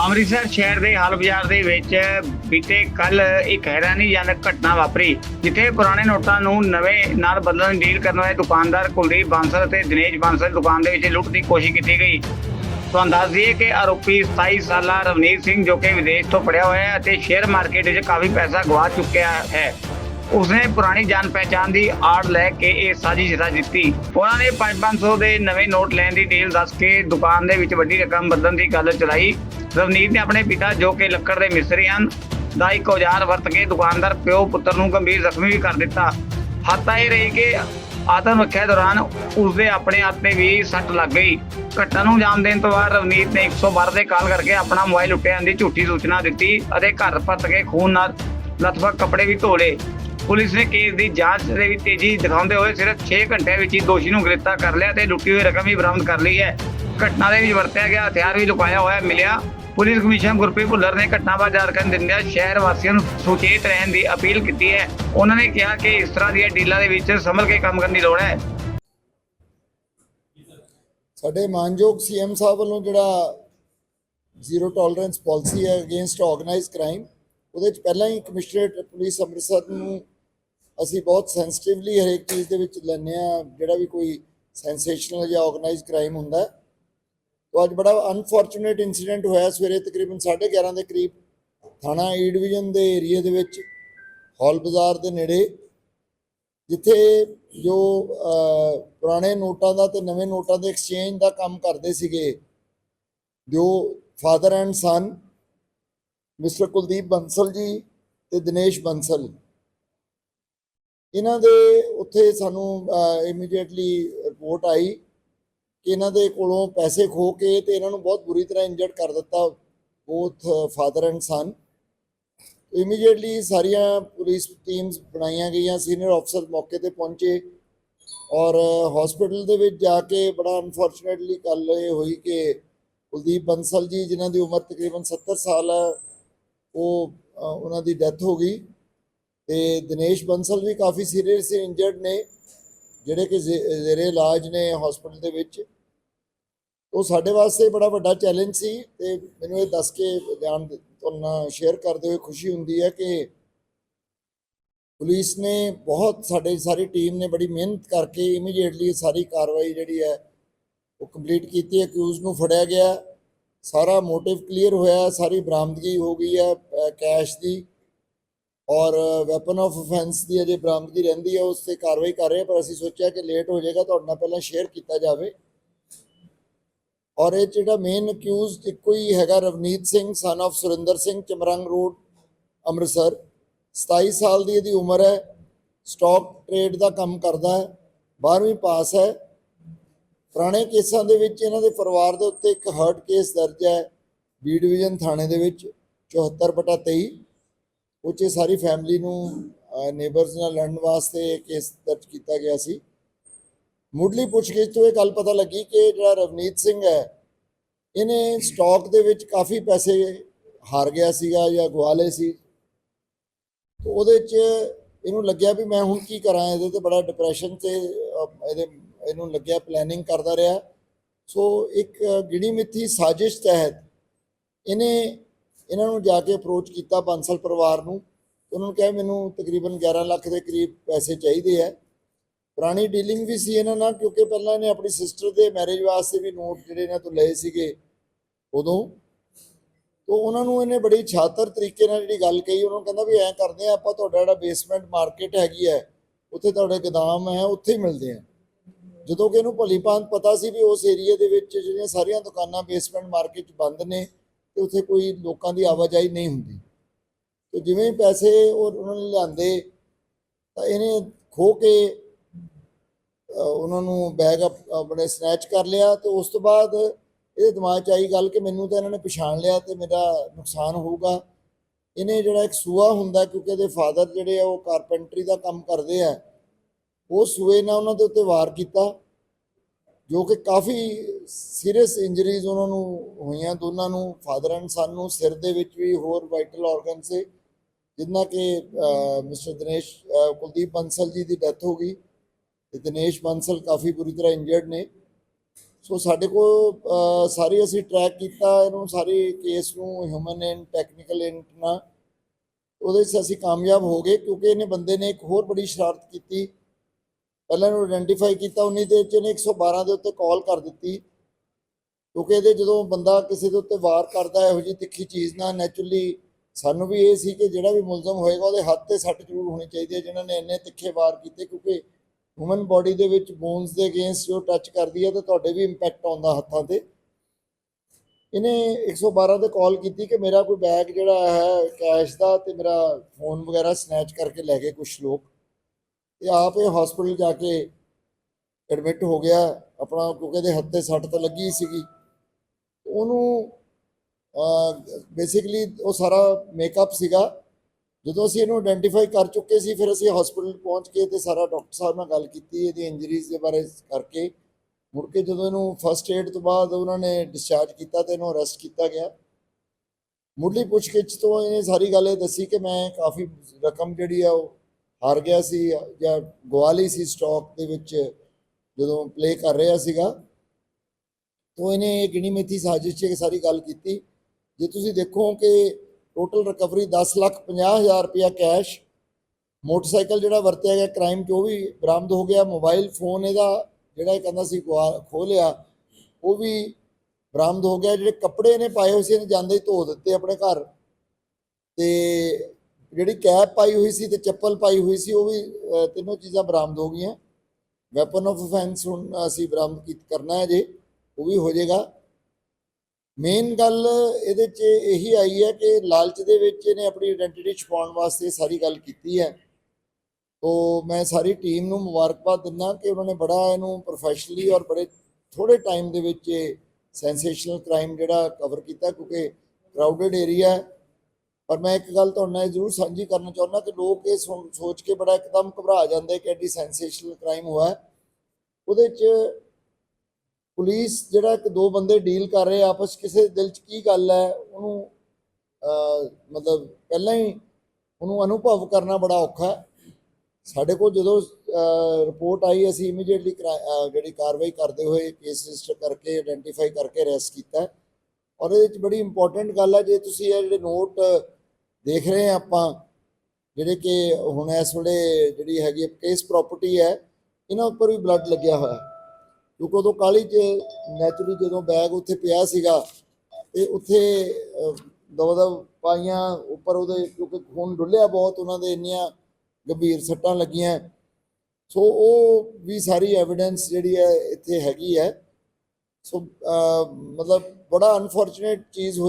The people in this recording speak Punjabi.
ਅੰਮ੍ਰਿਤਸਰ ਸ਼ਹਿਰ ਦੇ ਹਾਲ ਬਾਜ਼ਾਰ ਦੇ ਵਿੱਚ ਬੀਤੇ ਕੱਲ ਇੱਕ ਹੈਰਾਨੀਜਨਕ ਘਟਨਾ ਵਾਪਰੀ, ਜਿੱਥੇ ਪੁਰਾਣੇ ਨੋਟਾਂ ਨੂੰ ਨਵੇਂ ਨਾਲ ਬਦਲਣ ਦੀ ਡੀਲ ਕਰਨ ਵਾਲੇ ਦੁਕਾਨਦਾਰ ਕੁਲਦੀਪ ਬਾਂਸਲ ਅਤੇ ਦਿਨੇਸ਼ ਬਾਂਸਲ ਦੁਕਾਨ ਦੇ ਵਿੱਚ ਲੁੱਟ ਦੀ ਕੋਸ਼ਿਸ਼ ਕੀਤੀ ਗਈ। ਤੁਹਾਨੂੰ ਦੱਸ ਦਈਏ ਕਿ ਆਰੋਪੀ 27 ਸਾਲਾ ਰਵਨੀਤ ਸਿੰਘ ਜੋ ਕਿ ਵਿਦੇਸ਼ ਤੋਂ ਪੜਿਆ ਹੋਇਆ ਹੈ ਅਤੇ ਸ਼ੇਅਰ ਮਾਰਕੀਟ ਵਿੱਚ ਕਾਫੀ ਪੈਸਾ ਗਵਾ ਚੁੱਕਿਆ ਹੈ। ਉਸਨੇ ਪੁਰਾਣੀ ਜਾਣ ਪਹਿਚਾਣ ਦੀ ਆੜ ਲੈ ਕੇ ਇਹ ਸਾਜ਼ਿਸ਼ ਰਚ ਦਿੱਤੀ। ਉਹਨਾਂ ਨੇ 5-500 ਦੇ ਨਵੇਂ ਨੋਟ ਲੈਣ ਦੀ ਡੀਲ ਦੱਸ ਕੇ ਦੁਕਾਨ ਦੇ ਵਿੱਚ ਵੱਡੀ ਰਕਮ ਬਦਲਣ ਦੀ ਗੱਲ ਚਲਾਈ। ਰਵਨੀਤ ਨੇ ਆਪਣੇ ਪਿਤਾ, ਜੋ ਕਿ ਲੱਕੜ ਦੇ ਮਿਸਤਰੀ ਹਨ, ਦਾ ਇੱਕ ਔਜ਼ਾਰ ਵਰਤ ਕੇ ਦੁਕਾਨਦਾਰ, ਪਿਓ, ਪੁੱਤਰ ਨੂੰ ਗੰਭੀਰ ਜ਼ਖਮੀ ਵੀ ਕਰ ਦਿੱਤਾ। ਹੱਤਾ ਇਹ ਰਹੀ ਕਿ ਆਤਮ ਰੱਖਿਆ ਦੌਰਾਨ ਉਸਦੇ ਆਪਣੇ ਹੱਥ ਤੇ ਵੀ ਸੱਟ ਲੱਗ ਗਈ। ਘਟਨਾ ਨੂੰ ਅੰਜਾਮ ਦੇਣ ਤੋਂ ਬਾਅਦ ਰਵਨੀਤ ਨੇ 112 ਦੇ ਕਾਲ ਕਰਕੇ ਆਪਣਾ ਮੋਬਾਈਲ ਲੁੱਟਿਆ ਦੀ ਝੂਠੀ ਸੂਚਨਾ ਦਿੱਤੀ ਅਤੇ ਘਰ ਪਰਤ ਕੇ ਖੂਨ ਨਾਲ ਲਥਪਥ ਕੱਪੜੇ ਵੀ ਧੋਲੇ ਪੁਲਿਸ ਨੇ ਕੇਸ ਦੀ ਜਾਂਚ ਦੇ ਵਿੱਚ ਤੇਜ਼ੀ ਦਿਖਾਉਂਦੇ ਹੋਏ ਸਿਰਫ 6 ਘੰਟਿਆਂ ਵਿੱਚ ਹੀ ਦੋਸ਼ੀ ਨੂੰ ਗ੍ਰਿਫਤਾਰ ਕਰ ਲਿਆ ਤੇ ਲੁੱਟੀ ਹੋਈ ਰਕਮ ਵੀ ਬਰਾਮਦ ਕਰ ਲਈ ਹੈ। ਘਟਨਾ ਦੇ ਵਿੱਚ ਵਰਤਿਆ ਗਿਆ ਹਥਿਆਰ ਵੀ ਲੁਕਾਇਆ ਹੋਇਆ ਮਿਲਿਆ। ਪੁਲਿਸ ਕਮਿਸ਼ਨਰ ਗੁਰਪ੍ਰੀਤ ਭੁੱਲਰ ਨੇ ਘਟਨਾ ਬਾਰੇ ਜਾਣਕਾਰੀ ਦਿੰਦਿਆਂ ਸ਼ਹਿਰ ਵਾਸੀਆਂ ਨੂੰ ਸੁਚੇਤ ਰਹਿਣ ਦੀ ਅਪੀਲ ਕੀਤੀ ਹੈ। ਉਹਨਾਂ ਨੇ ਕਿਹਾ ਕਿ ਇਸ ਤਰ੍ਹਾਂ ਦੀਆਂ ਡੀਲਾਂ ਦੇ ਵਿੱਚ ਸੰਭਲ ਕੇ ਕੰਮ ਕਰਨ ਦੀ ਲੋੜ ਹੈ। ਸਾਡੇ ਮਾਨਯੋਗ ਸੀਐਮ ਸਾਹਿਬ ਵੱਲੋਂ ਜਿਹੜਾ ਜ਼ੀਰੋ ਟੋਲਰੈਂਸ ਪਾਲਿਸੀ ਹੈ ਅਗੇਂਸਟ ਆਰਗੇਨਾਈਜ਼ਡ ਕ੍ਰਾਈਮ, ਉਹਦੇ ਚ ਪਹਿਲਾਂ ਹੀ ਕਮਿਸ਼ਨਰੇਟ ਪੁਲਿਸ ਅੰਮ੍ਰਿਤਸਰ ਨੂੰ ਅਸੀਂ ਬਹੁਤ ਸੈਂਸਿਟਿਵਲੀ ਹਰੇਕ ਚੀਜ਼ ਦੇ ਵਿੱਚ ਲੈਂਦੇ ਆ ਜਿਹੜਾ ਵੀ ਕੋਈ ਸੈਂਸੇਸ਼ਨਲ ਜਾਂ ਆਰਗੇਨਾਈਜ਼ਡ ਕ੍ਰਾਈਮ ਹੁੰਦਾ ਹੈ। ਤੋ ਅੱਜ ਬੜਾ ਅਨਫੋਰਚੂਨੇਟ ਇਨਸੀਡੈਂਟ ਹੋਇਆ ਸਵੇਰੇ ਤਕਰੀਬਨ 11:30 ਦੇ ਕਰੀਬ ਥਾਣਾ ਈ ਡਿਵੀਜ਼ਨ ਦੇ ਏਰੀਆ ਦੇ ਵਿੱਚ, ਹਾਲ ਬਾਜ਼ਾਰ ਦੇ ਨੇੜੇ, ਜਿੱਥੇ ਜੋ ਪੁਰਾਣੇ ਨੋਟਾਂ ਦਾ ਤੇ ਨਵੇਂ ਨੋਟਾਂ ਦੇ ਐਕਸਚੇਂਜ ਦਾ ਕੰਮ ਕਰਦੇ ਸੀਗੇ, ਜੋ father and son mister Kuldeep Bansal ji ਤੇ ਦਿਨੇਸ਼ ਬੰਸਲ ਇਹਨਾਂ ਦੇ ਉੱਥੇ ਸਾਨੂੰ ਇਮੀਡੀਏਟਲੀ ਰਿਪੋਰਟ ਆਈ ਕਿ ਇਹਨਾਂ ਦੇ ਕੋਲੋਂ ਪੈਸੇ ਖੋ ਕੇ ਤੇ ਇਹਨਾਂ ਨੂੰ ਬਹੁਤ ਬੁਰੀ ਤਰ੍ਹਾਂ ਇੰਜਰਡ ਕਰ ਦਿੱਤਾ both father and son immediately ਸਾਰੀਆਂ ਪੁਲਿਸ ਟੀਮਸ ਬਣਾਈਆਂ ਗਈਆਂ ਸੀਨੀਅਰ ਅਫਸਰ ਮੌਕੇ ਤੇ ਪਹੁੰਚੇ ਔਰ ਹਸਪੀਟਲ ਦੇ ਵਿੱਚ ਜਾ ਕੇ ਬੜਾ ਅਨਫੋਰਚੂਨੇਟਲੀ ਕੱਲ ਇਹ ਹੋਈ ਕਿ ਕੁਲਦੀਪ ਬੰਸਲ ਜੀ ਜਿਨ੍ਹਾਂ ਦੀ ਉਮਰ ਤਕਰੀਬਨ 70 ਸਾਲ ਹੈ ਉਹ ਉਹਨਾਂ ਦੀ ਡੈਥ ਹੋ ਗਈ। ਤੇ ਦਿਨੇਸ਼ ਬੰਸਲ ਵੀ ਕਾਫੀ ਸੀਰੀਅਸ ਇੰਜਰਡ ਨੇ, ਜਿਹੜੇ ਕਿ ਜ਼ੇ- ਜ਼ੇਰੇ ਇਲਾਜ ਨੇ ਹਸਪੀਟਲ ਦੇ ਵਿੱਚ। ਉਹ ਸਾਡੇ ਵਾਸਤੇ ਬੜਾ ਵੱਡਾ ਚੈਲੰਜ ਸੀ ਤੇ ਮੈਨੂੰ ਇਹ ਦੱਸ ਕੇ ਬਿਆਨ ਤੁਹਾਨੂੰ ਸ਼ੇਅਰ ਕਰਦੇ ਹੋਏ ਖੁਸ਼ੀ ਹੁੰਦੀ ਹੈ ਕਿ ਪੁਲਿਸ ਨੇ ਬਹੁਤ ਸਾਡੇ ਸਾਰੀ ਟੀਮ ਨੇ ਬੜੀ ਮਿਹਨਤ ਕਰਕੇ ਇਮੀਡੀਏਟਲੀ ਸਾਰੀ ਕਾਰਵਾਈ ਜਿਹੜੀ ਹੈ ਉਹ ਕੰਪਲੀਟ ਕੀਤੀ ਅਕਿਊਜ਼ ਨੂੰ ਫੜਿਆ ਗਿਆ। ਸਾਰਾ ਮੋਟਿਵ ਕਲੀਅਰ ਹੋਇਆ, ਸਾਰੀ ਬਰਾਮਦਗੀ ਹੋ ਗਈ ਹੈ ਕੈਸ਼ ਦੀ। ਔਰ ਵੈਪਨ ਆਫ ਅਫੈਂਸ ਦੀ ਅਜੇ ਬਰਾਮਦਗੀ ਰਹਿੰਦੀ ਹੈ, ਉਸ ਤੇ ਕਾਰਵਾਈ ਕਰ ਰਹੇ ਪਰ ਅਸੀਂ ਸੋਚਿਆ ਕਿ ਲੇਟ ਹੋ ਜਾਏਗਾ, ਤੁਹਾਡੇ ਨਾਲ ਪਹਿਲਾਂ ਸ਼ੇਅਰ ਕੀਤਾ ਜਾਵੇ। ਔਰ ਇਹ 'ਚ ਜਿਹੜਾ ਮੇਨ ਅਕਿਊਜ਼ਡ ਇੱਕੋ ਹੀ ਹੈਗਾ, Ravneet Singh son of Surinder Singh, Chamrang road, Amritsar. 27 ਸਾਲ ਦੀ ਇਹਦੀ ਉਮਰ ਹੈ ਸਟਾਕ ਟ੍ਰੇਡ ਦਾ ਕੰਮ ਕਰਦਾ ਹੈ 12ਵੀਂ ਪਾਸ ਹੈ। ਪੁਰਾਣੇ ਕੇਸਾਂ ਦੇ ਵਿੱਚ ਇਹਨਾਂ ਦੇ ਪਰਿਵਾਰ ਦੇ ਉੱਤੇ ਇੱਕ ਹਰਟ ਕੇਸ ਦਰਜ ਹੈ ਬੀ ਡਿਵੀਜ਼ਨ ਥਾਣੇ ਦੇ ਵਿੱਚ 74 ਬਟਾ 23 ਉਹ 'ਚ ਸਾਰੀ ਫੈਮਿਲੀ ਨੂੰ ਨੇਬਰਸ ਨਾਲ ਲੜਨ ਵਾਸਤੇ ਕੇਸ ਦਰਜ ਕੀਤਾ ਗਿਆ ਸੀ। ਮੁੱਢਲੀ ਪੁੱਛਗਿੱਛ ਤੋਂ ਇਹ ਗੱਲ ਪਤਾ ਲੱਗੀ ਕਿ ਜਿਹੜਾ ਰਵਨੀਤ ਸਿੰਘ ਹੈ, ਇਹਨੇ ਸਟਾਕ ਦੇ ਵਿੱਚ ਕਾਫੀ ਪੈਸੇ ਹਾਰ ਗਿਆ ਸੀਗਾ ਜਾਂ ਗਵਾ ਲਏ ਸੀ। ਤੇ ਉਹਦੇ 'ਚ ਇਹਨੂੰ ਲੱਗਿਆ ਵੀ ਮੈਂ ਹੁਣ ਕੀ ਕਰਾਂ, ਇਹਦੇ ਤੇ ਬੜਾ ਡਿਪਰੈਸ਼ਨ ਤੇ ਇਹਦੇ, ਇਹਨੂੰ ਲੱਗਿਆ ਪਲੈਨਿੰਗ ਕਰਦਾ ਰਿਹਾ। ਸੋ ਇੱਕ ਗਿਣੀ ਮਿੱਥੀ ਸਾਜ਼ਿਸ਼ ਤਹਿਤ ਇਹਨੇ ਇਹਨਾਂ ਨੂੰ ਜਾ ਕੇ ਅਪਰੋਚ ਕੀਤਾ ਬਾਂਸਲ ਪਰਿਵਾਰ ਨੂੰ ਉਹਨਾਂ ਨੂੰ ਕਿਹਾ ਮੈਨੂੰ ਤਕਰੀਬਨ 11 ਲੱਖ ਦੇ ਕਰੀਬ ਪੈਸੇ ਚਾਹੀਦੇ ਆ। ਪੁਰਾਣੀ ਡੀਲਿੰਗ ਵੀ ਸੀ ਇਹਨਾਂ ਨਾਲ ਕਿਉਂਕਿ ਪਹਿਲਾਂ ਇਹਨੇ ਆਪਣੀ ਸਿਸਟਰ ਦੇ ਮੈਰਿਜ ਵਾਸਤੇ ਵੀ ਨੋਟ ਜਿਹੜੇ ਇਹਨਾਂ ਤੋਂ ਲਏ ਸੀਗੇ ਉਦੋਂ। ਤੋਂ ਉਹਨਾਂ ਨੂੰ ਇਹਨੇ ਬੜੀ ਛਾਤਰ ਤਰੀਕੇ ਨਾਲ ਜਿਹੜੀ ਗੱਲ ਕਹੀ, ਉਹਨਾਂ ਨੂੰ ਕਹਿੰਦਾ ਵੀ ਐਂ ਕਰਦੇ ਆ, ਆਪਾਂ ਤੁਹਾਡਾ ਜਿਹੜਾ ਬੇਸਮੈਂਟ ਮਾਰਕੀਟ ਹੈਗੀ ਹੈ ਉੱਥੇ ਤੁਹਾਡੇ ਗੋਦਾਮ ਹੈ, ਉੱਥੇ ਹੀ ਮਿਲਦੇ ਆ। ਜਦੋਂ ਕਿ ਇਹਨੂੰ ਭਲੀਭਾਂਤ ਪਤਾ ਸੀ ਵੀ ਉਸ ਏਰੀਆ ਦੇ ਵਿੱਚ ਜਿਹੜੀਆਂ ਸਾਰੀਆਂ ਦੁਕਾਨਾਂ ਬੇਸਮੈਂਟ ਮਾਰਕੀਟ 'ਚ ਬੰਦ ਨੇ ਤੇ ਉੱਥੇ ਕੋਈ ਲੋਕਾਂ ਦੀ ਆਵਾਜਾਈ ਨਹੀਂ ਹੁੰਦੀ। ਤੇ ਜਿਵੇਂ ਹੀ ਪੈਸੇ ਉਹ ਉਹਨਾਂ ਨੇ ਲਿਆਂਦੇ, ਤਾਂ ਇਹਨੇ ਖੋ ਕੇ ਉਹਨਾਂ ਨੂੰ ਬੈਗ ਆਪਣੇ ਸਨੈਚ ਕਰ ਲਿਆ ਤੇ ਉਸ ਤੋਂ ਬਾਅਦ ਇਹਦੇ ਦਿਮਾਗ 'ਚ ਆਈ ਗੱਲ ਕਿ ਮੈਨੂੰ ਤਾਂ ਇਹਨਾਂ ਨੇ ਪਛਾਣ ਲਿਆ ਤੇ ਮੇਰਾ ਨੁਕਸਾਨ ਹੋਊਗਾ। ਇਹਨੇ ਜਿਹੜਾ ਇੱਕ ਸੂਆ ਹੁੰਦਾ ਕਿਉਂਕਿ ਇਹਦੇ ਫਾਦਰ ਜਿਹੜੇ ਆ ਉਹ ਕਾਰਪੈਂਟਰੀ ਦਾ ਕੰਮ ਕਰਦੇ ਆ, ਉਹ ਸੂਏ ਨਾਲ ਉਹਨਾਂ ਦੇ ਉੱਤੇ ਵਾਰ ਕੀਤਾ। ਜੋ ਕਿ ਕਾਫੀ ਸੀਰੀਅਸ ਇੰਜਰੀਜ਼ ਉਹਨਾਂ ਨੂੰ ਹੋਈਆਂ ਦੋਨਾਂ ਨੂੰ ਫਾਦਰ ਐਂਡ ਸਨ ਨੂੰ ਸਿਰ ਦੇ ਵਿੱਚ ਵੀ ਹੋਰ ਵਾਈਟਲ ਆਰਗਨ ਸੇ ਜਿੰਨਾ ਕਿ ਮਿਸਟਰ ਦਿਨੇਸ਼ ਕੁਲਦੀਪ ਬੰਸਲ ਜੀ ਦੀ ਡੈਥ ਹੋ ਗਈ ਤੇ ਦਿਨੇਸ਼ ਬੰਸਲ ਕਾਫੀ ਬੁਰੀ ਤਰ੍ਹਾਂ ਇੰਜਰਡ ਨੇ। ਸੋ ਸਾਡੇ ਕੋਲ ਅ, ਸਾਰੀ ਅਸੀਂ ਟਰੈਕ ਕੀਤਾ ਇਹਨੂੰ ਸਾਰੇ ਕੇਸ ਨੂੰ ਹਿਊਮਨ ਐਂਡ ਟੈਕਨੀਕਲ ਐਂਡ ਨਾਲ। ਉਹਦੇ 'ਚ ਅਸੀਂ ਕਾਮਯਾਬ ਹੋ ਗਏ ਕਿਉਂਕਿ ਇਹਨੇ ਬੰਦੇ ਨੇ ਇੱਕ ਹੋਰ ਬੜੀ ਸ਼ਰਾਰਤ ਕੀਤੀ। ਪਹਿਲਾਂ ਇਹਨੂੰ ਆਇਡੈਂਟੀਫਾਈ ਕੀਤਾ, ਉਨੀ ਦੇ ਚ ਇਹਨੇ 112 ਦੇ ਉੱਤੇ ਕਾਲ ਕਰ ਦਿੱਤੀ। ਕਿਉਂਕਿ ਇਹਦੇ ਜਦੋਂ ਬੰਦਾ ਕਿਸੇ ਦੇ ਉੱਤੇ ਵਾਰ ਕਰਦਾ, ਇਹੋ ਜਿਹੀ ਤਿੱਖੀ ਚੀਜ਼ ਨਾਲ ਨੈਚੁਰਲੀ ਸਾਨੂੰ ਵੀ ਇਹ ਸੀ ਕਿ ਜਿਹੜਾ ਵੀ ਮੁਲਜ਼ਮ ਹੋਏਗਾ, ਉਹਦੇ ਹੱਥ ਤੇ ਸੱਟ ਜ਼ਰੂਰ ਹੋਣੀ ਚਾਹੀਦੀ ਹੈ, ਜਿਨ੍ਹਾਂ ਨੇ ਇੰਨੇ ਤਿੱਖੇ ਵਾਰ ਕੀਤੇ, ਕਿਉਂਕਿ ਹਿਊਮਨ ਬਾਡੀ ਦੇ ਵਿੱਚ ਬੋਨਸ ਦੇ ਅਗੇਂਸਟ ਜੋ ਟੱਚ ਕਰਦੀ ਹੈ, ਤਾਂ ਤੁਹਾਡੇ ਵੀ ਇੰਪੈਕਟ ਆਉਂਦਾ ਹੱਥਾਂ ਤੇ। ਇਹਨੇ 112 ਤੇ ਕਾਲ ਕੀਤੀ ਕਿ ਮੇਰਾ ਕੋਈ ਬੈਗ ਜਿਹੜਾ ਹੈ ਕੈਸ਼ ਦਾ, ਤੇ ਮੇਰਾ ਫੋਨ ਵਗੈਰਾ ਸਨੈਚ ਕਰਕੇ ਲੈ ਗਏ ਕੁਝ ਲੋਕ। ਤੇ ਆਪ ਇਹ ਹਸਪੀਟਲ ਜਾ ਕੇ ਐਡਮਿਟ ਹੋ ਗਿਆ, ਆਪਣਾ ਕਿਉਂਕਿ ਇਹਦੇ ਹੱਥ ਤੇ ਸੱਟ ਤਾਂ ਲੱਗੀ ਸੀਗੀ। ਉਹਨੂੰ ਬੇਸਿਕਲੀ ਉਹ ਸਾਰਾ ਮੇਕਅਪ ਸੀਗਾ। ਜਦੋਂ ਅਸੀਂ ਇਹਨੂੰ ਆਇਡੈਂਟੀਫਾਈ ਕਰ ਚੁੱਕੇ ਸੀ, ਫਿਰ ਅਸੀਂ ਹਸਪੀਟਲ ਪਹੁੰਚ ਕੇ ਤੇ ਸਾਰਾ ਡਾਕਟਰ ਸਾਹਿਬ ਨਾਲ ਗੱਲ ਕੀਤੀ, ਇਹਦੀ ਇੰਜਰੀਜ਼ ਦੇ ਬਾਰੇ ਕਰਕੇ। ਮੁੜ ਕੇ ਜਦੋਂ ਇਹਨੂੰ ਫਸਟ ਏਡ ਤੋਂ ਬਾਅਦ ਉਹਨਾਂ ਨੇ ਡਿਸਚਾਰਜ ਕੀਤਾ ਤੇ ਇਹਨੂੰ ਅਰੈਸਟ ਕੀਤਾ ਗਿਆ। ਮੁੱਢਲੀ ਪੁੱਛਗਿੱਛ ਤੋਂ ਇਹਨੇ ਸਾਰੀ ਗੱਲ ਇਹ ਦੱਸੀ ਕਿ ਮੈਂ ਕਾਫੀ ਰਕਮ ਜਿਹੜੀ ਆ ਉਹ ਹਾਰ ਗਿਆ ਸੀ ਜਾਂ ਗਵਾ ਲਈ ਸੀ ਸਟਾਕ ਦੇ ਵਿੱਚ ਜਦੋਂ ਪਲੇ ਕਰ ਰਿਹਾ ਸੀਗਾ, ਤੋਂ ਇਹਨੇ ਗਿਣੀ ਮਿੱਥੀ ਸਾਜ਼ਿਸ਼ 'ਚ ਸਾਰੀ ਗੱਲ ਕੀਤੀ। ਜੇ ਤੁਸੀਂ ਦੇਖੋ ਕਿ ਟੋਟਲ ਰਿਕਵਰੀ 10 ਲੱਖ 50 ਹਜ਼ਾਰ ਰੁਪਇਆ ਕੈਸ਼ ਮੋਟਰਸਾਈਕਲ ਜਿਹੜਾ ਵਰਤਿਆ ਗਿਆ ਕ੍ਰਾਈਮ 'ਚ, ਉਹ ਵੀ ਬਰਾਮਦ ਹੋ ਗਿਆ। ਮੋਬਾਈਲ ਫੋਨ ਇਹਦਾ ਜਿਹੜਾ ਇਹ ਕਹਿੰਦਾ ਸੀ ਖੋਹ ਲਿਆ, ਉਹ ਵੀ ਬਰਾਮਦ ਹੋ ਗਿਆ। ਜਿਹੜੇ ਕੱਪੜੇ ਨੇ ਪਾਏ ਹੋਏ ਸੀ, ਇਹਨੇ ਜਾਂਦੇ ਹੀ ਧੋ ਦਿੱਤੇ ਆਪਣੇ ਘਰ। ਤੇ ਜਿਹੜੀ ਕੈਪ ਪਾਈ ਹੋਈ ਸੀ ਤੇ ਚੱਪਲ ਪਾਈ ਹੋਈ ਸੀ, ਉਹ ਵੀ ਤਿੰਨੋਂ ਚੀਜ਼ਾਂ ਬਰਾਮਦ ਹੋ ਗਈਆਂ। ਵੈਪਨ ਆਫ ਅਫੈਂਸ ਹੁਣ ਅਸੀਂ ਬਰਾਮਦ ਕੀ, ਕਰਨਾ ਹੈ ਜੇ, ਉਹ ਵੀ ਹੋ ਜਾਏਗਾ। ਮੇਨ ਗੱਲ ਇਹਦੇ 'ਚ ਇਹੀ ਆਈ ਹੈ ਕਿ ਲਾਲਚ ਦੇ ਵਿੱਚ ਇਹਨੇ ਆਪਣੀ ਆਇਡੈਂਟੀਟੀ ਛੁਪਾਉਣ ਵਾਸਤੇ ਸਾਰੀ ਗੱਲ ਕੀਤੀ ਹੈ। ਤੋ ਮੈਂ ਸਾਰੀ ਟੀਮ ਨੂੰ ਮੁਬਾਰਕਬਾਦ ਦਿੰਦਾ ਕਿ ਉਹਨਾਂ ਨੇ ਬੜਾ ਇਹਨੂੰ ਪ੍ਰੋਫੈਸ਼ਨਲੀ ਔਰ ਬੜੇ ਥੋੜੇ ਟਾਈਮ ਦੇ ਵਿੱਚ ਇਹ ਸੈਂਸੇਸ਼ਨਲ ਕ੍ਰਾਈਮ ਜਿਹੜਾ ਕਵਰ ਕੀਤਾ ਕਿਉਂਕਿ ਕਰਾਊਡਡ ਏਰੀਆ ਹੈ। ਪਰ ਮੈਂ ਇੱਕ ਗੱਲ ਤੁਹਾਡੇ ਨਾਲ ਇਹ ਜ਼ਰੂਰ ਸਾਂਝੀ ਕਰਨਾ ਚਾਹੁੰਦਾ ਕਿ ਲੋਕ ਇਹ ਸੋ- ਸੋਚ ਕੇ ਬੜਾ ਇੱਕਦਮ ਘਬਰਾ ਜਾਂਦੇ ਕਿ ਐਡੀ ਸੈਂਸੇਸ਼ਨਲ ਕ੍ਰਾਈਮ ਹੋਇਆ ਉਹਦੇ 'ਚ ਪੁਲਿਸ ਜਿਹੜਾ ਇੱਕ ਦੋ ਬੰਦੇ ਡੀਲ ਕਰ ਰਹੇ ਆਪਸ 'ਚ ਕਿਸੇ ਦਿਲ 'ਚ ਕੀ ਗੱਲ ਹੈ, ਉਹਨੂੰ ਮਤਲਬ ਪਹਿਲਾਂ ਹੀ ਉਹਨੂੰ ਅਨੁਭਵ ਕਰਨਾ ਬੜਾ ਔਖਾ ਹੈ। ਸਾਡੇ ਕੋਲ ਜਦੋਂ ਰਿਪੋਰਟ ਆਈ, ਅਸੀਂ ਇਮੀਡੀਏਟਲੀ ਜਿਹੜੀ ਕਾਰਵਾਈ ਕਰਦੇ ਹੋਏ ਕੇਸ ਰਜਿਸਟਰ ਕਰਕੇ ਆਇਡੈਂਟੀਫਾਈ ਕਰਕੇ ਅਰੈਸਟ ਕੀਤਾ ਔਰ ਇਹਦੇ ਵਿੱਚ ਬੜੀ ਇੰਪੋਰਟੈਂਟ ਗੱਲ ਹੈ, ਜੇ ਤੁਸੀਂ ਇਹ ਜਿਹੜੇ ਨੋਟ ਦੇਖ ਰਹੇ ਆ ਆਪਾਂ ਜਿਹੜੇ ਕਿ ਹੁਣ ਇਸ ਵੇਲੇ ਜਿਹੜੀ ਹੈਗੀ ਕੇਸ ਪ੍ਰਾਪਰਟੀ ਹੈ, ਇਹਨਾਂ ਉੱਪਰ ਵੀ ਬਲੱਡ ਲੱਗਿਆ ਹੋਇਆ। ਕਿਉਂਕਿ ਉਦੋਂ ਕਾਲੀ ਚ ਨੈਚੁਰਲੀ ਜਦੋਂ ਬੈਗ ਉੱਥੇ ਪਿਆ ਸੀਗਾ, ਤੇ ਉੱਥੇ ਦਵਦਵ ਪਾਈਆਂ ਉੱਪਰ ਉਹਦੇ, ਕਿਉਂਕਿ ਖੂਨ ਡੁੱਲਿਆ ਬਹੁਤ, ਉਹਨਾਂ ਦੇ ਇੰਨੀਆਂ ਗੰਭੀਰ ਸੱਟਾਂ ਲੱਗੀਆਂ। ਸੋ ਉਹ ਵੀ ਸਾਰੀ ਐਵੀਡੈਂਸ ਜਿਹੜੀ ਹੈ, ਇੱਥੇ ਹੈਗੀ ਹੈ। ਸੋ ਮਤਲਬ ਬੜਾ ਅਨਫੋਰਚੂਨੇਟ ਚੀਜ਼ ਹੋਈ